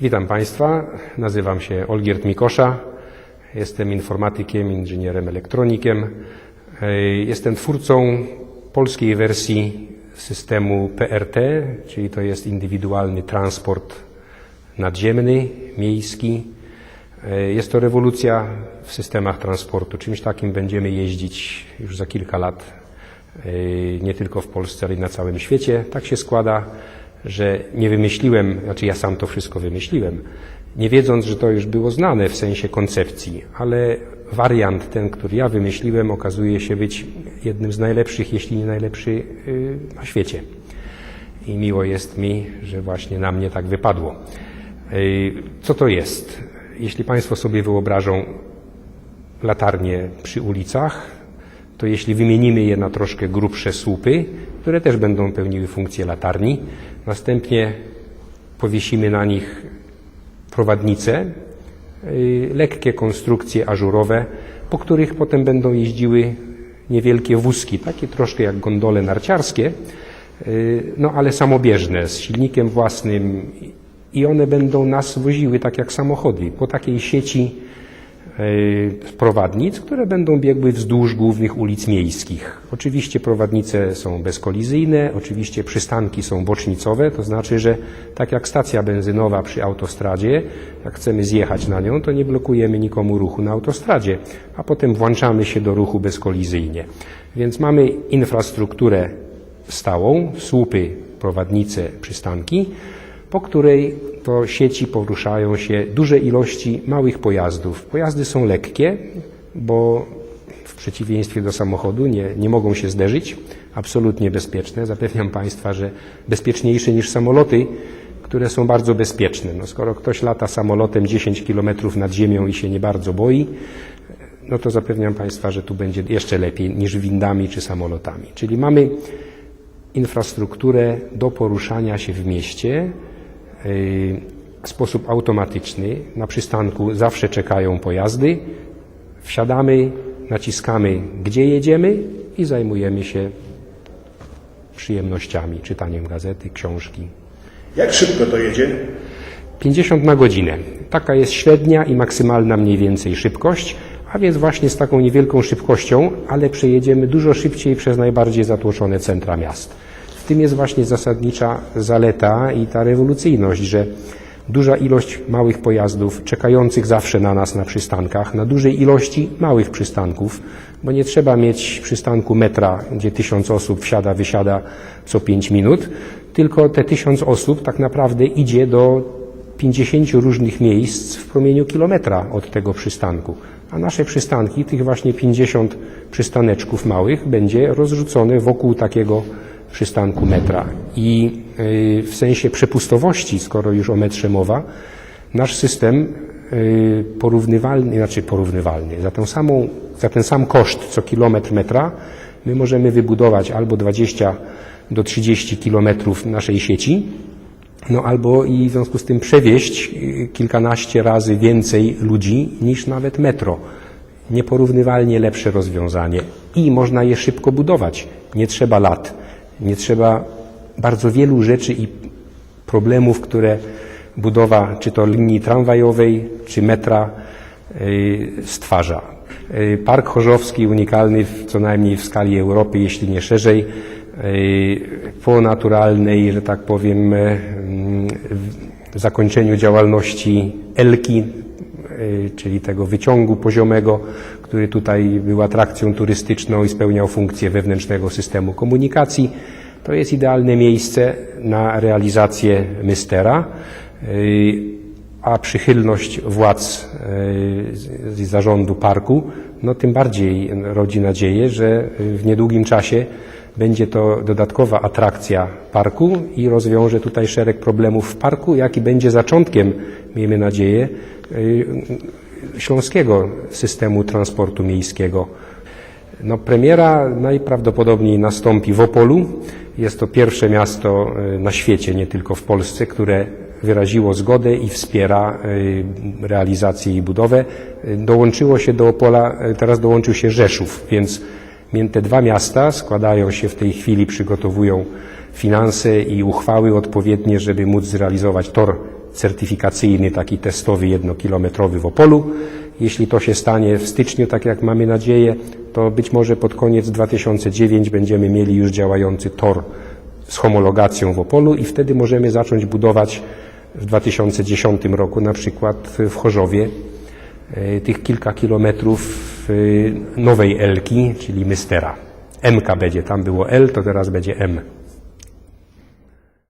Witam Państwa, nazywam się Olgierd Mikosza, jestem informatykiem, inżynierem elektronikiem. Jestem twórcą polskiej wersji systemu PRT, czyli to jest indywidualny transport nadziemny, miejski. Jest to rewolucja w systemach transportu. Czymś takim będziemy jeździć już za kilka lat, nie tylko w Polsce, ale i na całym świecie. Tak się składa, że nie wymyśliłem, znaczy ja sam to wszystko wymyśliłem, nie wiedząc, że to już było znane w sensie koncepcji, ale wariant ten, który ja wymyśliłem, okazuje się być jednym z najlepszych, jeśli nie najlepszy y, na świecie. I miło jest mi, że właśnie na mnie tak wypadło. Y, Co to jest? Jeśli Państwo sobie wyobrażą latarnie przy ulicach, to jeśli wymienimy je na troszkę grubsze słupy, które też będą pełniły funkcję latarni, następnie powiesimy na nich prowadnice, y, lekkie konstrukcje ażurowe, po których potem będą jeździły niewielkie wózki, takie troszkę jak gondole narciarskie, y, no ale samobieżne, z silnikiem własnym i one będą nas woziły tak jak samochody, po takiej sieci prowadnic, które będą biegły wzdłuż głównych ulic miejskich. Oczywiście prowadnice są bezkolizyjne, oczywiście przystanki są bocznicowe, to znaczy, że tak jak stacja benzynowa przy autostradzie, jak chcemy zjechać na nią, to nie blokujemy nikomu ruchu na autostradzie, a potem włączamy się do ruchu bezkolizyjnie. Więc mamy infrastrukturę stałą, słupy, prowadnice, przystanki, po której to sieci poruszają się duże ilości małych pojazdów. Pojazdy są lekkie, bo w przeciwieństwie do samochodu nie, nie mogą się zderzyć, absolutnie bezpieczne. Zapewniam Państwa, że bezpieczniejsze niż samoloty, które są bardzo bezpieczne. No, skoro ktoś lata samolotem 10 km nad ziemią i się nie bardzo boi, no to zapewniam Państwa, że tu będzie jeszcze lepiej niż windami czy samolotami. Czyli mamy infrastrukturę do poruszania się w mieście w sposób automatyczny. Na przystanku zawsze czekają pojazdy. Wsiadamy, naciskamy, gdzie jedziemy i zajmujemy się przyjemnościami, czytaniem gazety, książki. Jak szybko to jedzie? 50 na godzinę. Taka jest średnia i maksymalna mniej więcej szybkość, a więc właśnie z taką niewielką szybkością, ale przejedziemy dużo szybciej przez najbardziej zatłoczone centra miast. Tym jest właśnie zasadnicza zaleta i ta rewolucyjność, że duża ilość małych pojazdów czekających zawsze na nas na przystankach, na dużej ilości małych przystanków, bo nie trzeba mieć przystanku metra, gdzie tysiąc osób wsiada, wysiada co pięć minut, tylko te tysiąc osób tak naprawdę idzie do 50 różnych miejsc w promieniu kilometra od tego przystanku. A nasze przystanki, tych właśnie 50 przystaneczków małych, będzie rozrzucone wokół takiego przystanku metra. I y, w sensie przepustowości, skoro już o metrze mowa, nasz system y, porównywalny, znaczy porównywalny, za, tę samą, za ten sam koszt co kilometr metra, my możemy wybudować albo 20 do 30 kilometrów naszej sieci, no albo i w związku z tym przewieźć y, kilkanaście razy więcej ludzi niż nawet metro. Nieporównywalnie lepsze rozwiązanie i można je szybko budować. Nie trzeba lat, nie trzeba bardzo wielu rzeczy i problemów, które budowa czy to linii tramwajowej, czy metra y, stwarza. Y, Park Chorzowski unikalny w, co najmniej w skali Europy, jeśli nie szerzej, y, po naturalnej, że tak powiem, zakończeniu działalności Elki, czyli tego wyciągu poziomego, który tutaj był atrakcją turystyczną i spełniał funkcję wewnętrznego systemu komunikacji. To jest idealne miejsce na realizację mystera, y, a przychylność władz y, zarządu parku, no tym bardziej rodzi nadzieję, że w niedługim czasie będzie to dodatkowa atrakcja parku i rozwiąże tutaj szereg problemów w parku, jak i będzie zaczątkiem, miejmy nadzieję, y, śląskiego systemu transportu miejskiego. No, premiera najprawdopodobniej nastąpi w Opolu. Jest to pierwsze miasto y, na świecie, nie tylko w Polsce, które wyraziło zgodę i wspiera y, realizację i budowę. Dołączyło się do Opola, teraz dołączył się Rzeszów, więc te dwa miasta składają się w tej chwili, przygotowują finanse i uchwały odpowiednie, żeby móc zrealizować tor certyfikacyjny, taki testowy, jednokilometrowy w Opolu. Jeśli to się stanie w styczniu, tak jak mamy nadzieję, to być może pod koniec 2009 będziemy mieli już działający tor z homologacją w Opolu i wtedy możemy zacząć budować w 2010 roku na przykład w Chorzowie e, tych kilka kilometrów nowej Elki, czyli Mystera. MK będzie, tam było L, to teraz będzie M.